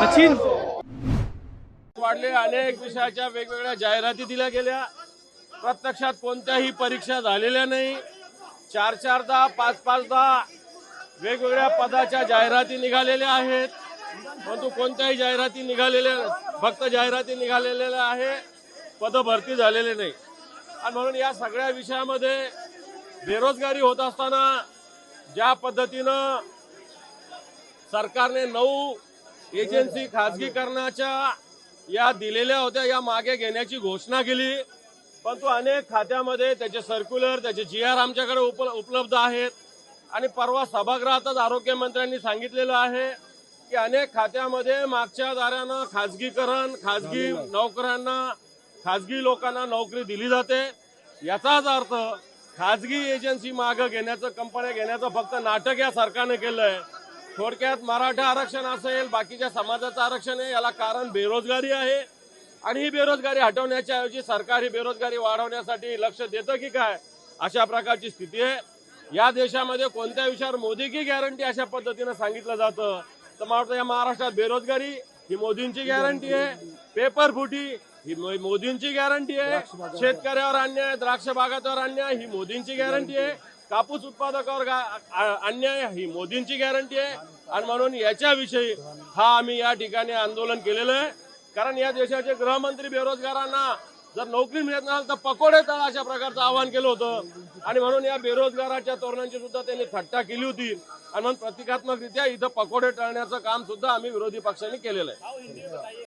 सचिन. वाढले अनेक विषयाच्या वेगवेगळ्या जाहिराती दिल्या गेल्या. प्रत्यक्षात कोणत्याही परीक्षा झालेल्या नाही. चार चारदा पाच पाचदा वेगवेगळ्या पदाच्या जाहिराती निघालेल्या आहेत. परंतु कोणत्याही जाहिराती निघालेल्या फक्त जाहिराती निघालेल्या आहे पद भरती झालेले नाही. आणि म्हणून या सगळ्या विषयामध्ये बेरोजगारी होत असताना ज्या पद्धतीनं सरकारने नऊ एजन्सी खाजगीकरणाच्या या दिलेल्या होत्या या मागे घेण्याची घोषणा केली. परंतु अनेक खात्यामध्ये त्याचे सर्क्युलर त्याचे जी आर आमच्याकडे उप उपलब्ध आहेत. आणि परवा सभागृहातच आरोग्यमंत्र्यांनी सांगितलेलं आहे की अनेक खात्यामध्ये मागच्या दारानं खाजगीकरण खाजगी नोकऱ्यांना खाजगी लोकांना नोकरी दिली जाते. याचाच अर्थ खाजगी एजन्सी मागं घेण्याचं कंपन्या घेण्याचं फक्त नाटक या सरकारने केलंय. थोडक्यात मराठा आरक्षण असेल बाकीच्या समाजाचं आरक्षण आहे याला कारण बेरोजगारी आहे. आणि ही बेरोजगारी हटवण्याच्या ऐवजी सरकार ही बेरोजगारी वाढवण्यासाठी लक्ष देतं की काय अशा प्रकारची स्थिती आहे. या देशामध्ये कोणत्या विषयावर मोदी की गॅरंटी अशा पद्धतीनं सांगितलं जातं? तर मला वाटतं या महाराष्ट्रात बेरोजगारी ही मोदींची गॅरंटी आहे. पेपर फुटी ही मोदींची गॅरंटी आहे. शेतकऱ्यावर अन्याय द्राक्ष बागातावर अन्याय ही मोदींची गॅरंटी आहे. कापूस उत्पादकावर अन्याय ही मोदींची गॅरंटी आहे. आणि म्हणून याच्याविषयी हा आम्ही या ठिकाणी आंदोलन केलेलं आहे. कारण या देशाचे गृहमंत्री बेरोजगारांना जर नोकरी मिळत नसेल तर पकोडे तळ अशा प्रकारचं आवाहन केलं होतं. आणि म्हणून या बेरोजगाराच्या तरुणांची सुद्धा त्यांनी थट्टा केली होती. आणि म्हणून प्रतिकात्मकरित्या इथं पकोडे टळण्याचं काम सुद्धा आम्ही विरोधी पक्षांनी केलेलं आहे.